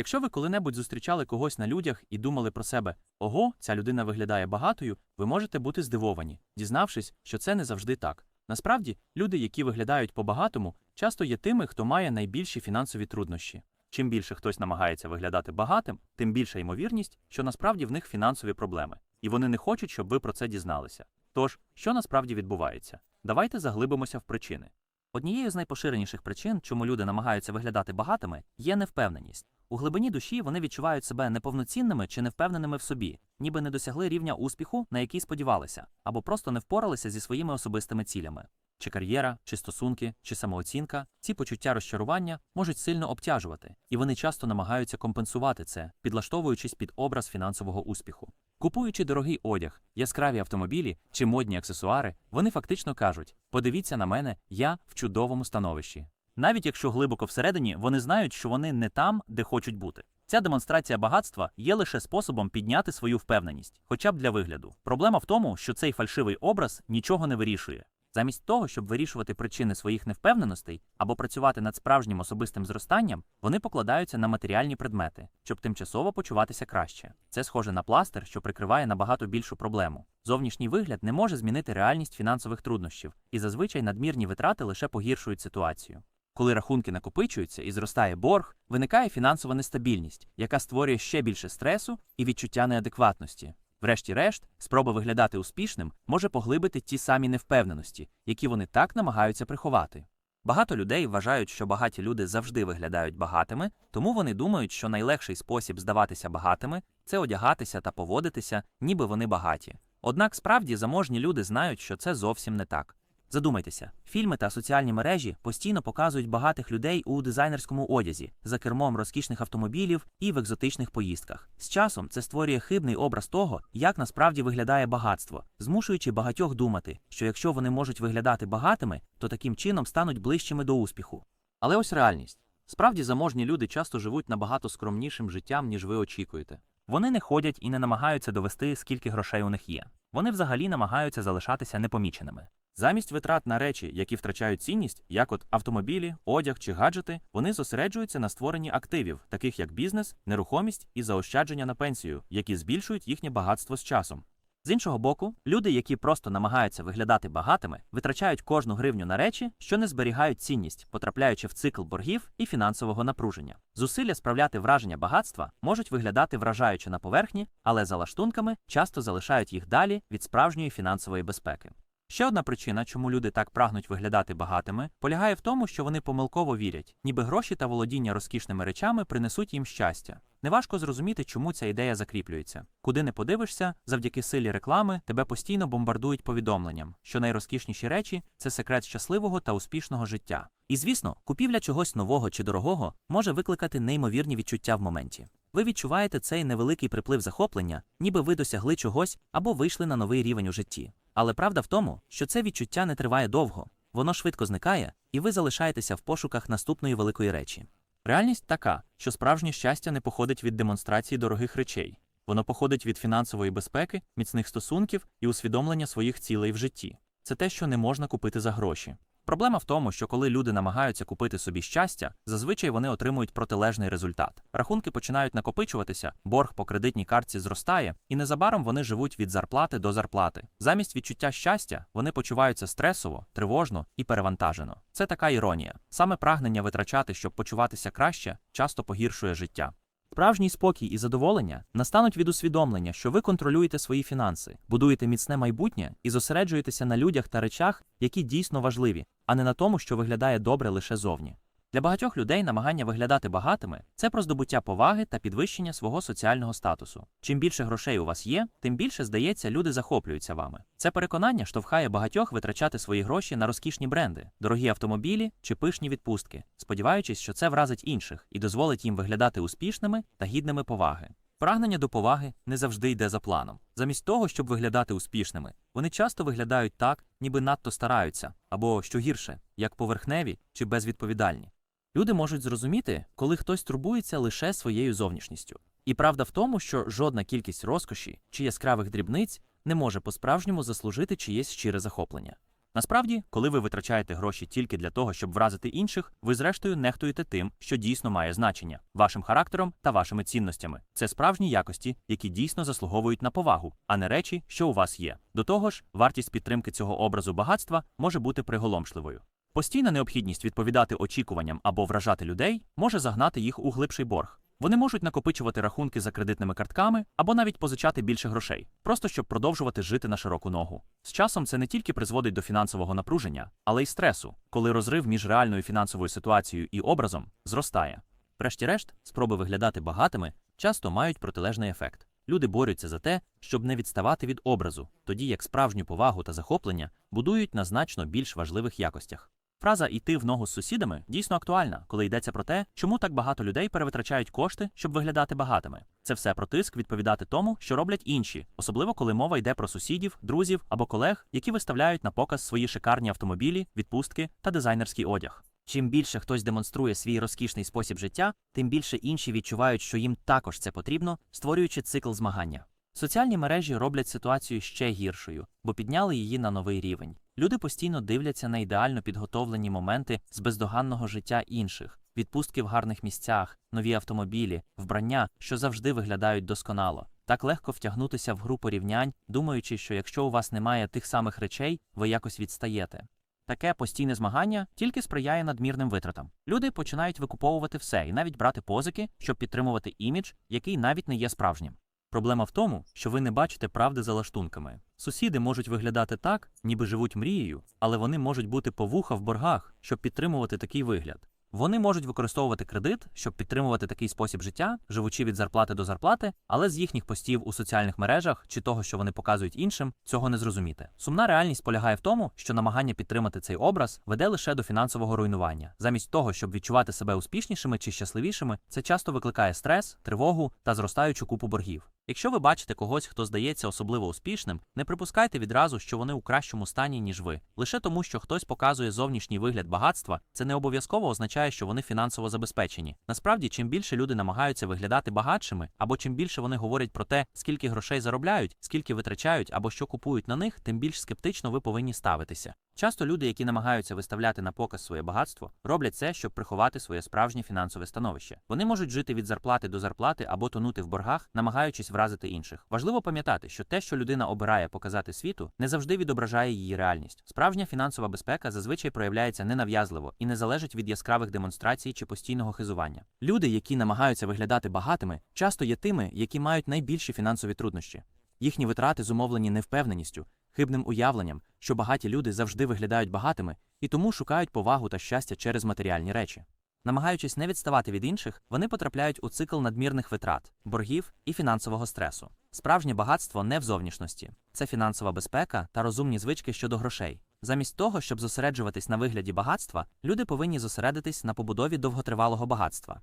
Якщо ви коли-небудь зустрічали когось на людях і думали про себе ого, ця людина виглядає багатою, ви можете бути здивовані, дізнавшись, що це не завжди так. Насправді, люди, які виглядають по-багатому, часто є тими, хто має найбільші фінансові труднощі. Чим більше хтось намагається виглядати багатим, тим більша ймовірність, що насправді в них фінансові проблеми, і вони не хочуть, щоб ви про це дізналися. Тож, що насправді відбувається? Давайте заглибимося в причини. Однією з найпоширеніших причин, чому люди намагаються виглядати багатими, є невпевненість. У глибині душі вони відчувають себе неповноцінними чи невпевненими в собі, ніби не досягли рівня успіху, на який сподівалися, або просто не впоралися зі своїми особистими цілями. Чи кар'єра, чи стосунки, чи самооцінка, ці почуття розчарування можуть сильно обтяжувати, і вони часто намагаються компенсувати це, підлаштовуючись під образ фінансового успіху. Купуючи дорогий одяг, яскраві автомобілі чи модні аксесуари, вони фактично кажуть: подивіться на мене, я в чудовому становищі. Навіть якщо глибоко всередині вони знають, що вони не там, де хочуть бути. Ця демонстрація багатства є лише способом підняти свою впевненість, хоча б для вигляду. Проблема в тому, що цей фальшивий образ нічого не вирішує. Замість того, щоб вирішувати причини своїх невпевненостей або працювати над справжнім особистим зростанням, вони покладаються на матеріальні предмети, щоб тимчасово почуватися краще. Це схоже на пластир, що прикриває набагато більшу проблему. Зовнішній вигляд не може змінити реальність фінансових труднощів, і зазвичай надмірні витрати лише погіршують ситуацію. Коли рахунки накопичуються і зростає борг, виникає фінансова нестабільність, яка створює ще більше стресу і відчуття неадекватності. Врешті-решт, спроба виглядати успішним може поглибити ті самі невпевненості, які вони так намагаються приховати. Багато людей вважають, що багаті люди завжди виглядають багатими, тому вони думають, що найлегший спосіб здаватися багатими це одягатися та поводитися, ніби вони багаті. Однак справді заможні люди знають, що це зовсім не так. Задумайтеся, фільми та соціальні мережі постійно показують багатих людей у дизайнерському одязі, за кермом розкішних автомобілів і в екзотичних поїздках. З часом це створює хибний образ того, як насправді виглядає багатство, змушуючи багатьох думати, що якщо вони можуть виглядати багатими, то таким чином стануть ближчими до успіху. Але ось реальність. Справді заможні люди часто живуть набагато скромнішим життям, ніж ви очікуєте. Вони не ходять і не намагаються довести, скільки грошей у них є. Вони взагалі намагаються залишатися непоміченими. Замість витрат на речі, які втрачають цінність, як от автомобілі, одяг чи гаджети, вони зосереджуються на створенні активів, таких як бізнес, нерухомість і заощадження на пенсію, які збільшують їхнє багатство з часом. З іншого боку, люди, які просто намагаються виглядати багатими, витрачають кожну гривню на речі, що не зберігають цінність, потрапляючи в цикл боргів і фінансового напруження. Зусилля справляти враження багатства можуть виглядати вражаюче на поверхні, але за лаштунками часто залишають їх далі від справжньої фінансової безпеки. Ще одна причина, чому люди так прагнуть виглядати багатими, полягає в тому, що вони помилково вірять, ніби гроші та володіння розкішними речами принесуть їм щастя. Неважко зрозуміти, чому ця ідея закріплюється. Куди не подивишся, завдяки силі реклами тебе постійно бомбардують повідомленням, що найрозкішніші речі це секрет щасливого та успішного життя. І звісно, купівля чогось нового чи дорогого може викликати неймовірні відчуття в моменті. Ви відчуваєте цей невеликий приплив захоплення, ніби ви досягли чогось або вийшли на новий рівень у житті. Але правда в тому, що це відчуття не триває довго, воно швидко зникає, і ви залишаєтеся в пошуках наступної великої речі. Реальність така, що справжнє щастя не походить від демонстрації дорогих речей, воно походить від фінансової безпеки, міцних стосунків і усвідомлення своїх цілей в житті. Це те, що не можна купити за гроші. Проблема в тому, що коли люди намагаються купити собі щастя, зазвичай вони отримують протилежний результат. Рахунки починають накопичуватися, борг по кредитній картці зростає, і незабаром вони живуть від зарплати до зарплати. Замість відчуття щастя вони почуваються стресово, тривожно і перевантажено. Це така іронія. Саме прагнення витрачати, щоб почуватися краще, часто погіршує життя. Справжній спокій і задоволення настануть від усвідомлення, що ви контролюєте свої фінанси, будуєте міцне майбутнє і зосереджуєтеся на людях та речах, які дійсно важливі, а не на тому, що виглядає добре лише зовні. Для багатьох людей намагання виглядати багатими це про здобуття поваги та підвищення свого соціального статусу. Чим більше грошей у вас є, тим більше здається, люди захоплюються вами. Це переконання штовхає багатьох витрачати свої гроші на розкішні бренди, дорогі автомобілі чи пишні відпустки, сподіваючись, що це вразить інших і дозволить їм виглядати успішними та гідними поваги. Прагнення до поваги не завжди йде за планом. Замість того, щоб виглядати успішними, вони часто виглядають так, ніби надто стараються, або що гірше, як поверхневі чи безвідповідальні. Люди можуть зрозуміти, коли хтось турбується лише своєю зовнішністю. І правда в тому, що жодна кількість розкоші чи яскравих дрібниць не може по-справжньому заслужити чиєсь щире захоплення. Насправді, коли ви витрачаєте гроші тільки для того, щоб вразити інших, ви зрештою нехтуєте тим, що дійсно має значення вашим характером та вашими цінностями. Це справжні якості, які дійсно заслуговують на повагу, а не речі, що у вас є. До того ж, вартість підтримки цього образу багатства може бути приголомшливою. Постійна необхідність відповідати очікуванням або вражати людей може загнати їх у глибший борг. Вони можуть накопичувати рахунки за кредитними картками або навіть позичати більше грошей, просто щоб продовжувати жити на широку ногу. З часом це не тільки призводить до фінансового напруження, але й стресу, коли розрив між реальною фінансовою ситуацією і образом зростає. Врешті-решт, спроби виглядати багатими часто мають протилежний ефект. Люди борються за те, щоб не відставати від образу, тоді як справжню повагу та захоплення будують на значно більш важливих якостях. Фраза йти в ногу з сусідами дійсно актуальна, коли йдеться про те, чому так багато людей перевитрачають кошти, щоб виглядати багатими. Це все про тиск відповідати тому, що роблять інші, особливо коли мова йде про сусідів, друзів або колег, які виставляють на показ свої шикарні автомобілі, відпустки та дизайнерський одяг. Чим більше хтось демонструє свій розкішний спосіб життя, тим більше інші відчувають, що їм також це потрібно, створюючи цикл змагання. Соціальні мережі роблять ситуацію ще гіршою, бо підняли її на новий рівень. Люди постійно дивляться на ідеально підготовлені моменти з бездоганного життя інших, відпустки в гарних місцях, нові автомобілі, вбрання, що завжди виглядають досконало. Так легко втягнутися в гру порівнянь, думаючи, що якщо у вас немає тих самих речей, ви якось відстаєте. Таке постійне змагання тільки сприяє надмірним витратам. Люди починають викуповувати все і навіть брати позики, щоб підтримувати імідж, який навіть не є справжнім. Проблема в тому, що ви не бачите правди за лаштунками. Сусіди можуть виглядати так, ніби живуть мрією, але вони можуть бути по вуха в боргах, щоб підтримувати такий вигляд. Вони можуть використовувати кредит, щоб підтримувати такий спосіб життя, живучи від зарплати до зарплати, але з їхніх постів у соціальних мережах чи того, що вони показують іншим, цього не зрозуміти. Сумна реальність полягає в тому, що намагання підтримати цей образ веде лише до фінансового руйнування. Замість того, щоб відчувати себе успішнішими чи щасливішими, це часто викликає стрес, тривогу та зростаючу купу боргів. Якщо ви бачите когось, хто здається особливо успішним, не припускайте відразу, що вони у кращому стані, ніж ви. Лише тому, що хтось показує зовнішній вигляд багатства, це не обов'язково означає, що вони фінансово забезпечені. Насправді, чим більше люди намагаються виглядати багатшими, або чим більше вони говорять про те, скільки грошей заробляють, скільки витрачають або що купують на них, тим більш скептично ви повинні ставитися. Часто люди, які намагаються виставляти на показ своє багатство, роблять це, щоб приховати своє справжнє фінансове становище. Вони можуть жити від зарплати до зарплати або тонути в боргах, намагаючись вразити інших. Важливо пам'ятати, що те, що людина обирає показати світу, не завжди відображає її реальність. Справжня фінансова безпека зазвичай проявляється ненав'язливо і не залежить від яскравих демонстрацій чи постійного хизування. Люди, які намагаються виглядати багатими, часто є тими, які мають найбільші фінансові труднощі. Їхні витрати зумовлені невпевненістю, хибним уявленням, що багаті люди завжди виглядають багатими і тому шукають повагу та щастя через матеріальні речі. Намагаючись не відставати від інших, вони потрапляють у цикл надмірних витрат, боргів і фінансового стресу. Справжнє багатство не в зовнішності, це фінансова безпека та розумні звички щодо грошей. Замість того, щоб зосереджуватись на вигляді багатства, люди повинні зосередитись на побудові довготривалого багатства.